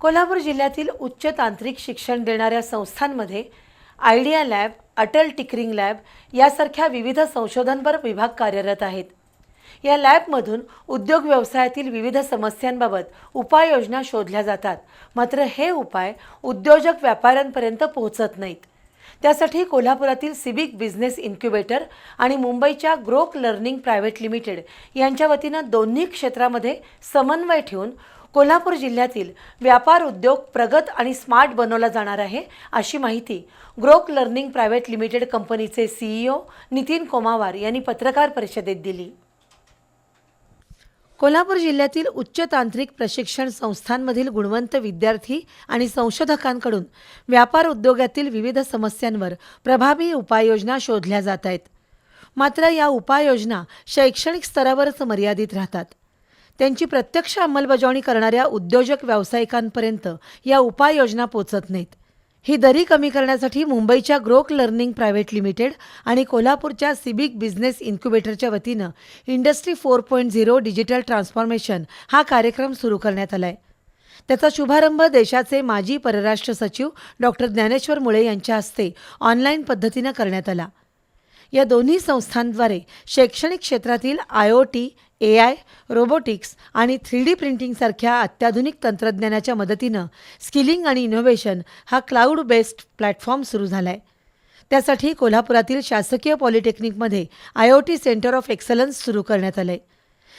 कोल्हापूर जिल्ह्यातील उच्च तांत्रिक शिक्षण देणाऱ्या संस्थांमध्ये idea lab Atal tinkering lab यासारख्या विविध संशोधनपर विभाग कार्यरत आहेत. या लॅबमधून उद्योग व्यवसायातील विविध समस्यांबाबत उपाययोजना शोधल्या जातात. मात्र हे उपाय उद्योजक व्यापाऱ्यांपर्यंत पोहोचत नाहीत. त्यासाठी कोल्हापुरातील सिबिक बिझनेस इन्क्युबेटर आणि मुंबईच्या ग्रोक लर्निंग प्रायव्हेट लिमिटेड यांच्या वतीनं दोन्ही क्षेत्रामध्ये समन्वय ठेवून कोल्हापूर जिल्ह्यातील व्यापार उद्योग प्रगत आणि स्मार्ट बनवला जाणार आहे अशी माहिती ग्रोक लर्निंग प्रायव्हेट लिमिटेड कंपनीचे सीईओ नितीन कोमावार यांनी पत्रकार परिषदेत दिली. कोल्हापूर जिल्ह्यातील उच्च तांत्रिक प्रशिक्षण संस्थांमधील गुणवंत विद्यार्थी आणि संशोधकांकडून व्यापार उद्योगातील विविध समस्यांवर प्रभावी उपाययोजना शोधल्या जात आहेत. मात्र या उपाययोजना शैक्षणिक स्तरावरच मर्यादित राहतात. त्यांची प्रत्यक्ष अंमलबजावणी करणाऱ्या उद्योजक व्यावसायिकांपर्यंत या उपाययोजना पोचत नाहीत. ही दरी कमी करण्यासाठी मुंबईच्या ग्रोक लर्निंग प्रायव्हेट लिमिटेड आणि कोल्हापूरच्या सिबिक बिझनेस इन्क्युबेटरच्या वतीनं industry four point zero digital transformation हा कार्यक्रम सुरू करण्यात आला आहे त्याचा शुभारंभ देशाचे माजी परराष्ट्र सचिव डॉक्टर ज्ञानेश्वर मुळे यांच्या हस्ते ऑनलाईन पद्धतीनं करण्यात आला. या दोन्ही संस्थांद्वारे शैक्षणिक क्षेत्रातील I O T A I robotics आणि थ्री डी प्रिंटिंगसारख्या अत्याधुनिक तंत्रज्ञानाच्या मदतीनं स्किलिंग आणि इनोव्हेशन हा क्लाउड बेस्ड प्लॅटफॉर्म सुरू झाला आहे त्यासाठी कोल्हापुरातील शासकीय पॉलिटेक्निकमध्ये I O T centre of excellence सुरू करण्यात आलं आहे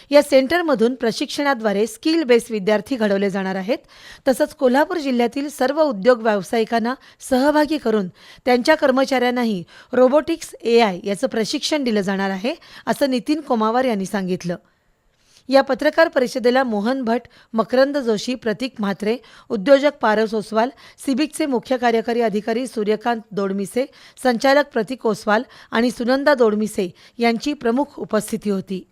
या सेंटरमधून प्रशिक्षणाद्वारे स्किल बेस्ड विद्यार्थी घडवले जाणार आहेत. तसंच कोल्हापूर जिल्ह्यातील सर्व उद्योग व्यावसायिकांना सहभागी करून त्यांच्या कर्मचाऱ्यांनाही रोबोटिक्स ए आय याचं प्रशिक्षण दिलं जाणार आहे असं नितीन कोमावार यांनी सांगितलं. या पत्रकार परिषदेला मोहन भट मकरंद जोशी प्रतीक म्हात्रे उद्योजक पारस ओसवाल सिबिकचे मुख्य कार्यकारी अधिकारी सूर्यकांत दोडमिसे संचालक प्रतीक ओसवाल आणि सुनंदा दोडमिसे यांची प्रमुख उपस्थिती होती.